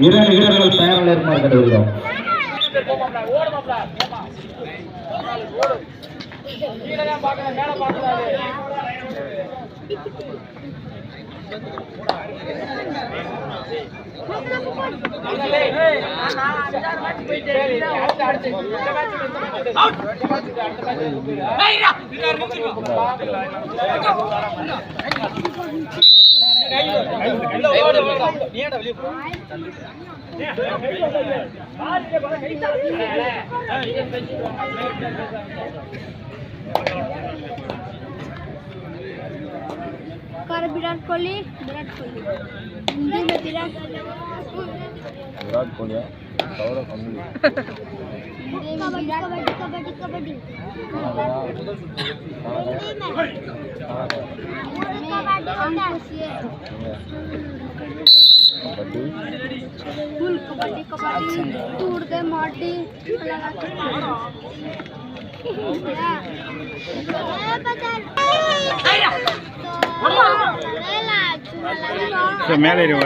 இரண்டு வீரர்கள் தயாரில் இருக்குமாறு அடுத்த कर विराट कोहली विराट कोहली। विराट कोहली हाँ। फुल कबड्डी कबड्डी टूट दे माटी लगा के ಮೇಲೆ ಇರುವ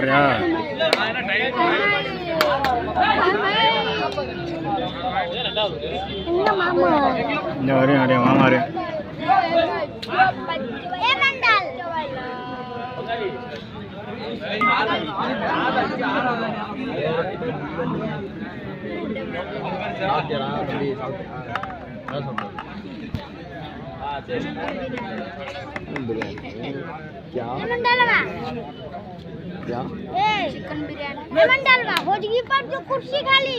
जा रहे हैं आ रहे हैं वहाँ आ रहे हैं क्या क्या चिकन बिरयानी मेमन डालवा हो जाएगी पर जो कुर्सी खाली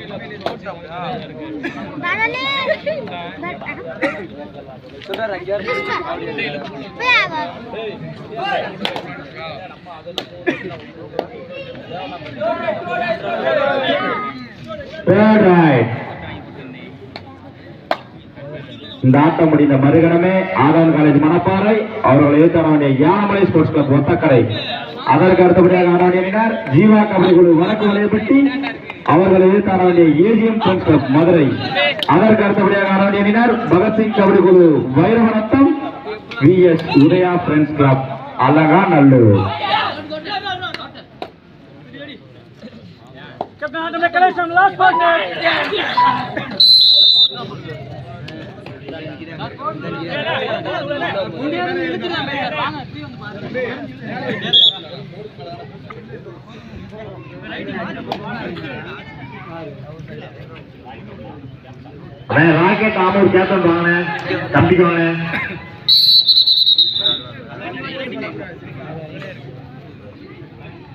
Third right. இந்த ஆட்டம் முடிந்த மறுகணமே ஆதான் காலேஜ் மணப்பாறை அவர்களை எதிர்த்து வேண்டிய யானமலை ஸ்போர்ட்ஸ் கிளப் ஒத்தக்கரை அதற்கு அடுத்தபடியாக ஆட ஜீவா கபடி குழு வழக்கு வலையப்பட்டி அவர்கள் எதிர்த்து ஆட வேண்டிய ஏசிஎம் ஃப்ரெண்ட்ஸ் மதுரை. அதற்கு அடுத்தபடியாக ஆட வேண்டியனர் பகத்சிங் கபடி குழு வைரவனத்தம் V S Udaya friends club அழகா நல்லூர் அண்ணே ராக்கெட் ஆமூர் கேப்டன் வாங்க தம்பிக்கு வாங்க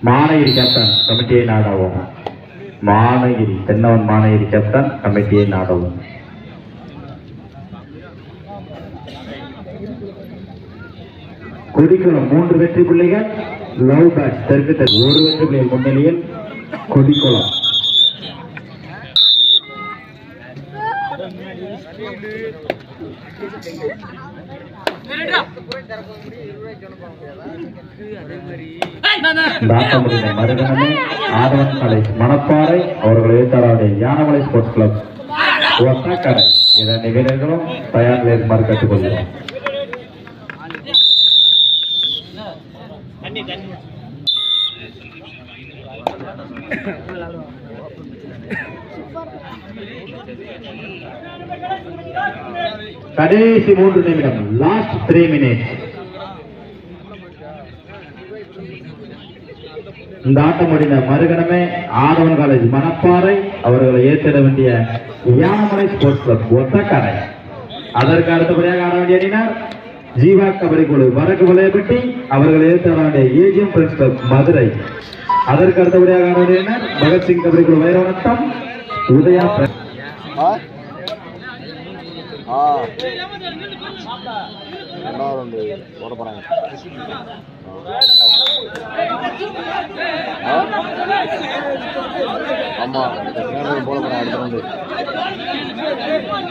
மானகிரி கேப்டன் கமிட்டியை நாடவும். மானகிரி தென்னவன் மானகிரி கேப்டன் கமிட்டியை நாடவும். கொடிக்குளம் மூன்று வெற்றி பிள்ளைகள் லவ் பேட் தெற்கு ஒரு வெற்றி பிள்ளைகள் முன்னிலையில் கொடிக்குளம் தாத்தமுடிந்த மருதனமே ஆதவன் காலேஜ் மணப்பாறை அவர்கள் எழுத்தாளருடைய யானமலை ஸ்போர்ட்ஸ் கிளப். ஒத்தக்கடை. இதன் வீரர்களும் தயார் இருக்குமாறு கேட்டுக்கொள்கிறோம் கடைசி மூன்று நிமிடம் லாஸ்ட் த்ரீ மினிட்ஸ் இந்த ஆட்டம் முடிந்த மறுகணமே ஆதவன் காலேஜ் மணப்பாறை அவர்களை ஏற்றிட வேண்டிய யானமலை ஸ்போர்ட்ஸ் கிளப் ஒத்த கடை அதற்கு அடுத்தபடியாக ஆட வேண்டிய அணியினர் ஜீவா கபடி குழு வடக்கு வலையப்பட்டி அவர்களை ஏற்றிட வேண்டிய ஏஜிஎம் மதுரை. அதற்கு அடுத்தபடியாக ஆட பகத்சிங் கபடி குழு வைரவனத்தம் உதயா friends. ரெண்டாவது போறாங்க.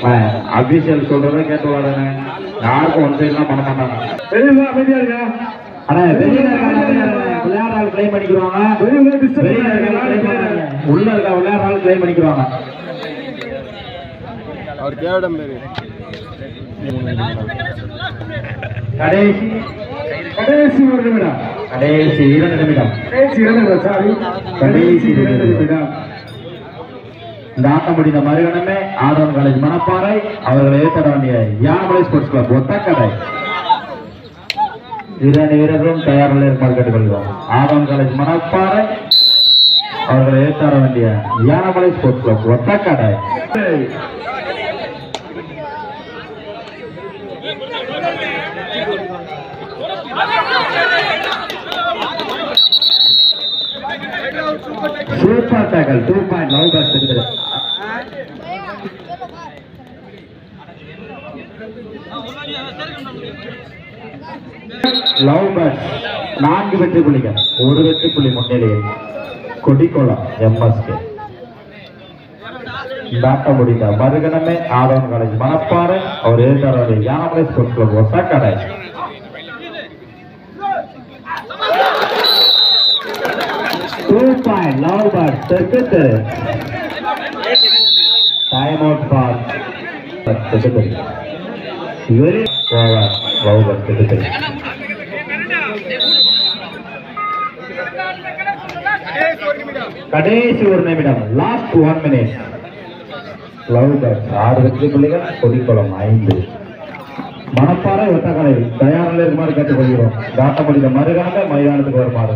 அபிஷியல் சொல்றதை கேட்டு வராங்க யாருக்கும் ஒன் சைட்லாம் பண்ண மாட்டாங்க. இருக்க விளையாடுறாள் கிளைம் பண்ணிக்கிறாங்க. இருக்க. உள்ள இருக்க விளையாடுறாள் கிளைம் பண்ணிக்கிறாங்க. அவர் கேவிடம் பேர். கடைசி கடைசி ஒரு நிமிடம். கடைசி இரண்டு நிமிடம். கடைசி இரண்டு நிமிடம் சாரி. கடைசி இரண்டு நிமிடம். இந்த ஆட்டம் முடிந்த மறுகணமே ஆதவன் காலேஜ் மணப்பாறை அவர்களை ஏற்ற வேண்டிய யானமலை ஸ்போர்ட்ஸ் கிளப் ஒத்தக்கடை. இரண்டு வீரர்களும் தயார் நிலையில் இருக்குமாறு கேட்டுக்கொள்கிறோம். ஆதவன் காலேஜ் மணப்பாறை அவர்களை ஏற்ற வேண்டிய Yanamalai sports club Othakadai. Super tackle two point love பேஸ் லவ் பேஸ் நான்கு வெற்றி புள்ளிகள். ஒரு வெற்றி புள்ளி முன்னிலையில் கொடிக்குளம் எம்எஸ்கே தாட்ட முடிந்த மறுகணமே ஆதவன் காலேஜ் மணப்பாறை அவர் ஏற்றாரோடைய யானமலை ஸ்போர்ட்ஸ் கிளப் ஒசக்கடை. டூ பாயிண்ட் லவ் தெற்கு தெரு. டைம் அவுட் தெற்கு தெரு. வெரி போவார் லவ் கடைசி ஒரு நிமிடம் லாஸ்ட் ஒன் மினிட் லவ் ஆறு வெற்றி புள்ளிகள் கொடிக்குளம் ஐந்து. மணப்பாறை ஒத்தக்கலை தயாரில் இருக்குமாறு கேட்டுக்கொள்கிறோம். தாட்ட முடிந்த மறுகாக மைதானத்துக்கு வருமாறு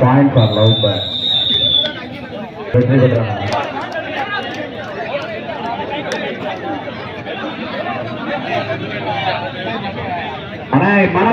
பாயிண்ட் ஃபார் லவ் வெற்றி பெற்றாங்க மன